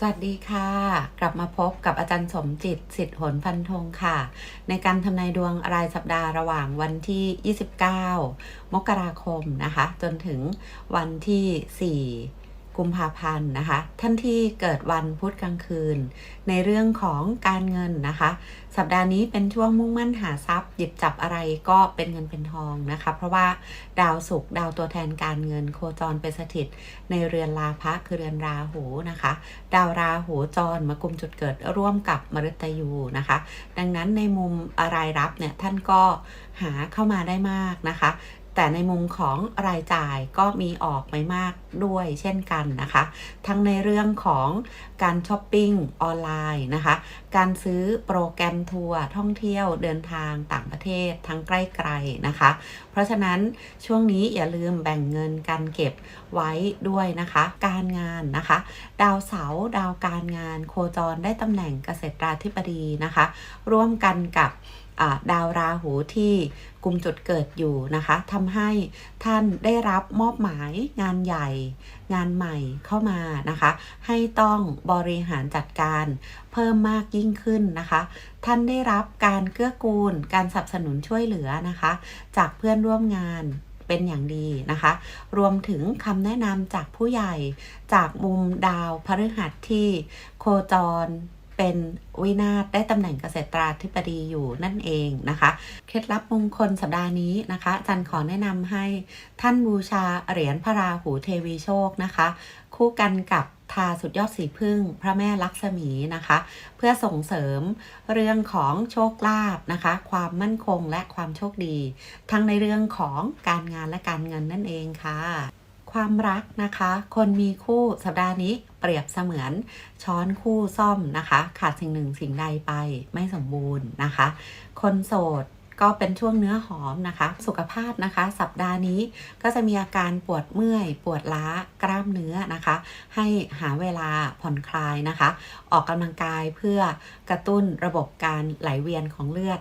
สวัสดีค่ะ กลับมาพบกับอาจารย์สมจิตสิทธิผลพันธงค่ะ ในการทำนายดวงรายสัปดาห์ระหว่างวันที่ 29 มกราคมนะคะ จนถึงวันที่ 4 กุมภาพันธ์นะคะ ท่านที่เกิดวันพุธกลางคืน ในเรื่องของการเงินนะคะ สัปดาห์นี้เป็นช่วงมุ่งมั่นหาทรัพย์ หยิบจับอะไรก็เป็นเงินเป็นทองนะคะ เพราะว่าดาวศุกร์ดาวตัวแทนการเงินโคจรไปสถิต ในเรือนลาภะคือเรือนราหูนะคะ ดาวราหูจรมากุมจุดเกิดร่วมกับมฤตยูนะคะ ดังนั้นในมุมรายรับเนี่ยท่านก็หาเข้ามาได้มากนะคะ แต่ในมุมของรายจ่ายก็มีออกไม่มากด้วยเช่นกันนะคะ ทั้งในเรื่องของการช้อปปิ้งออนไลน์นะคะ การซื้อโปรแกรมทัวร์ท่องเที่ยวเดินทางต่างประเทศทั้งใกล้ไกลนะคะ เพราะฉะนั้นช่วงนี้อย่าลืมแบ่งเงินการเก็บไว้ด้วยนะคะ การงานนะคะ ดาวเสาร์ดาวการงานโคจรได้ตำแหน่งเกษตราธิบดีนะคะ ร่วมกันกับ ดาวราหูที่กลุ่มจุดเกิดอยู่นะคะทำให้ท่านได้รับมอบหมายงานใหญ่ งานใหม่เข้ามานะคะ ให้ต้องบริหารจัดการเพิ่มมากยิ่งขึ้นนะคะ ท่านได้รับการเกื้อกูล การสนับสนุนช่วยเหลือนะคะ จากเพื่อนร่วมงานเป็นอย่างดีนะคะ รวมถึงคำแนะนำจากผู้ใหญ่ จากมุมดาวพฤหัสที่โคจร เป็นวินาศได้ตำแหน่งเกษตราธิบดีอยู่นั่นเองนะคะ เคล็ดลับมงคลสัปดาห์นี้นะคะจันขอแนะนำให้ท่านบูชาเหรียญพระราหูเทวีโชคนะคะ คู่กันกับทาสุดยอดสีพึ่งพระแม่ลักษมีนะคะ เพื่อส่งเสริมเรื่องของโชคลาภนะคะ ความมั่นคงและความโชคดี ทั้งในเรื่องของการงานและการเงินนั่นเองค่ะ ความรักนะคะ คนมีคู่สัปดาห์นี้เปรียบเสมือนช้อนคู่ซ่อมนะคะ ขาดสิ่งหนึ่งสิ่งใดไปไม่สมบูรณ์นะคะ คนโสดก็เป็นช่วงเนื้อหอมนะคะ สุขภาพนะคะ สัปดาห์นี้ก็จะมีอาการปวดเมื่อย ปวดล้ากล้ามเนื้อนะคะ ให้หาเวลาผ่อนคลายนะคะ ออกกำลังกายเพื่อกระตุ้นระบบการไหลเวียนของเลือด